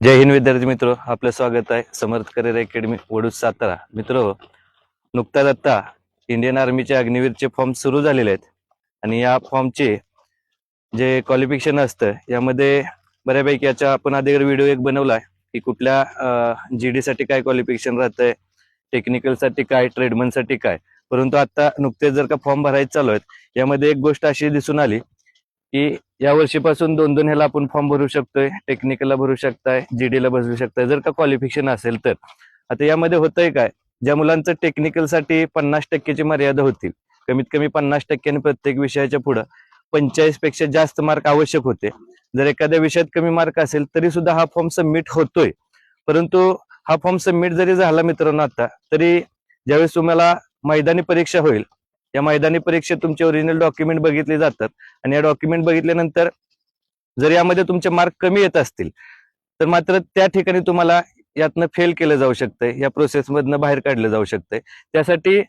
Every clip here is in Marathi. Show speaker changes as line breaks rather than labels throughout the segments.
जय हिंद विद्यार्थी मित्र आपलं स्वागत आहे समर्थ करिअर अकॅडमी वडूज सातारा. मित्र नुकताच आत्ता इंडियन आर्मीचे अग्निवीरचे फॉर्म सुरू झालेले आहेत. आणि या फॉर्मचे जे क्वालिफिकेशन असतं यामध्ये बऱ्यापैकी याच्या आपण आधी व्हिडिओ एक बनवला आहे की कुठल्या जी डी साठी काय क्वालिफिकेशन राहतंय टेक्निकलसाठी काय ट्रेडमनसाठी काय. परंतु आता नुकतेच जर का फॉर्म भरायचे चालू आहेत यामध्ये एक गोष्ट अशी दिसून आली की या वर्षीपासून दोन दोन ह्याला आपण फॉर्म भरू शकतोय. टेक्निकलला भरू शकताय जीडी ला भरू शकताय. जर का क्वालिफिकेशन असेल तर. आता यामध्ये होतंय काय? ज्या मुलांचं टेक्निकलसाठी पन्नास टक्केची मर्यादा होतील. कमीत कमी पन्नास टक्क्यांनी प्रत्येक विषयाच्या पुढं पंचेचाळीसपेक्षा जास्त मार्क आवश्यक होते. जर एखाद्या विषयात कमी मार्क असेल तरी सुद्धा हा फॉर्म सबमिट होतोय. परंतु हा फॉर्म सबमिट जरी झाला मित्रांनो आता तरी ज्यावेळेस तुम्हाला मैदानी परीक्षा होईल या मैदानी परीक्षेत तुमचे ओरिजिनल डॉक्युमेंट बघितले जातात. आणि या डॉक्युमेंट बघितल्यानंतर जर यामध्ये तुमचे मार्क कमी येत असतील तर मात्र त्या ठिकाणी तुम्हाला यातनं फेल केलं जाऊ शकतंय. या प्रोसेसमधनं बाहेर काढलं जाऊ शकतंय. त्यासाठी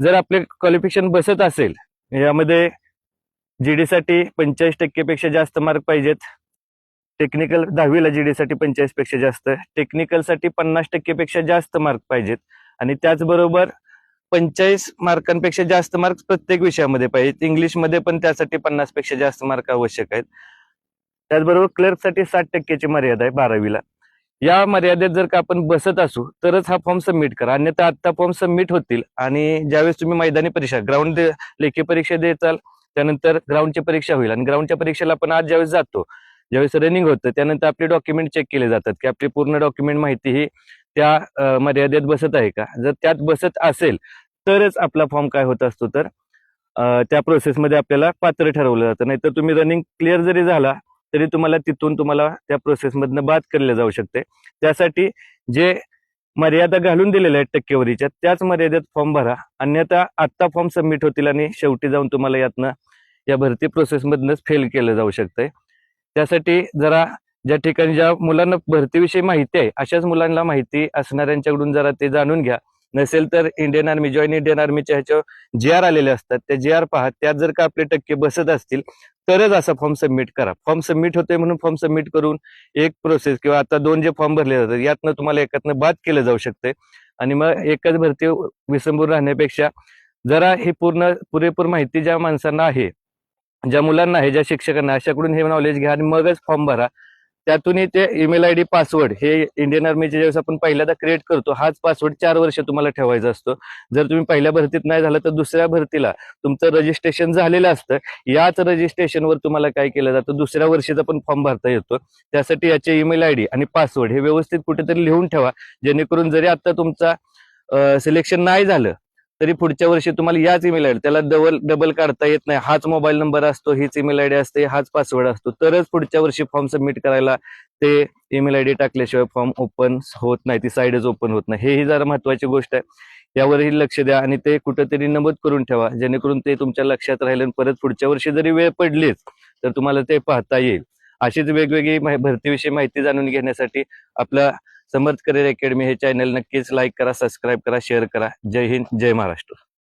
जर आपले क्वालिफिकेशन बसत असेल यामध्ये जीडी साठी पंचेचाळीस टक्केपेक्षा जास्त मार्क पाहिजेत. टेक्निकल दहावीला जीडी साठी पंचेचाळीसपेक्षा जास्त. टेक्निकलसाठी पन्नास टक्केपेक्षा जास्त मार्क पाहिजेत. आणि त्याचबरोबर पंचेचाळीस मार्कांपेक्षा जास्त मार्क प्रत्येक विषयामध्ये पाहिजेत. इंग्लिशमध्ये पण त्यासाठी पन्नासपेक्षा जास्त मार्क आवश्यक आहेत. त्याचबरोबर क्लर्कसाठी साठ टक्क्याची मर्यादा आहे बारावीला. या मर्यादेत जर का आपण बसत असू तरच हा फॉर्म सबमिट करा. अन्यथा आत्ता फॉर्म सबमिट होतील आणि ज्यावेळेस तुम्ही मैदानी परीक्षा ग्राउंड लेखी परीक्षा देताल त्यानंतर ग्राउंडची परीक्षा होईल. आणि ग्राउंडच्या परीक्षेला आपण आज ज्यावेळेस जातो ज्यावेळेस रनिंग होतं त्यानंतर आपले डॉक्युमेंट चेक केले जातात की आपली पूर्ण डॉक्युमेंट माहिती ही त्या मर्यादेत बसत आहे का? जर त्यात बसत असेल तरच आपला फॉर्म काय होत असतो तर त्या प्रोसेसमध्ये आपल्याला पात्र ठरवलं जातं. नाहीतर तुम्ही रनिंग क्लिअर जरी झाला तरी तुम्हाला तिथून तुम्हाला त्या प्रोसेसमधनं बाद केले जाऊ शकते. त्यासाठी जे मर्यादा घालून दिलेल्या आहेत टक्केवारीच्या त्याच मर्यादेत फॉर्म भरा. अन्यथा आत्ता फॉर्म सबमिट होतील आणि शेवटी जाऊन तुम्हाला यातनं या भरती प्रोसेसमधनंच फेल केलं जाऊ शकतंय. त्यासाठी जरा ज्या ठिकाणी ज्या मुलांना भरतीविषयी माहिती आहे अशाच मुलांना माहिती असणाऱ्यांच्याकडून जरा ते जाणून घ्या. नसेल तर इंडियन आर्मी जॉईन इंडियन आर्मीच्या ह्याच्यावर जे आर आलेले असतात त्या जे आर पहा त्यात जर का आपले टक्के बसत असतील तरच असा फॉर्म सबमिट करा. फॉर्म सबमिट होतोय म्हणून फॉर्म सबमिट करून एक प्रोसेस किंवा आता दोन जे फॉर्म भरले जातात यातनं तुम्हाला एकातनं बाद केलं जाऊ शकते आणि मग एकच भरती विसंबून राहण्यापेक्षा जरा ही पूर्ण पुरेपूर माहिती ज्या माणसांना आहे ज्या मुलांना आहे ज्या शिक्षकांना अशाकडून हे नॉलेज घ्या आणि मगच फॉर्म भरा. त्यातूनही ते ईमेल आय डी पासवर्ड हे इंडियन आर्मीचे ज्यावेळेस आपण पहिल्यांदा क्रिएट करतो हाच पासवर्ड चार वर्ष तुम्हाला ठेवायचा असतो. जर तुम्ही पहिल्या भरतीत नाही झालं तर दुसऱ्या भरतीला तुमचं रजिस्ट्रेशन झालेलं असतं. याच रजिस्ट्रेशनवर तुम्हाला काय केलं जातं? दुसऱ्या वर्षीचा पण फॉर्म भरता येतो. त्यासाठी याचे ईमेल आय डी आणि पासवर्ड हे व्यवस्थित कुठेतरी लिहून ठेवा. जेणेकरून जरी आता तुमचा सिलेक्शन नाही झालं तरी पुढच्या वर्षी तुम्हाला याच ईमेल आयडी त्याला डबल डबल काढता येत नाही. हाच मोबाईल नंबर असतो हीच ईमेल आय डी असते हाच पासवर्ड असतो. तरच पुढच्या वर्षी फॉर्म सबमिट करायला ते ईमेल आय डी टाकल्याशिवाय फॉर्म ओपन होत नाही ती साईडच ओपन होत नाही. हेही जरा महत्वाची गोष्ट आहे. यावरही लक्ष द्या आणि ते कुठंतरी नमूद करून ठेवा जेणेकरून ते तुमच्या लक्षात राहील आणि परत पुढच्या वर्षी जरी वेळ पडलीच तर तुम्हाला ते पाहता येईल. अशीच वेगवेगळी भरतीविषयी माहिती जाणून घेण्यासाठी आपला समर्थ करिअर अकॅडमी हे चॅनल नक्कीच लाईक करा सबस्क्राईब करा शेअर करा. जय हिंद जय महाराष्ट्र.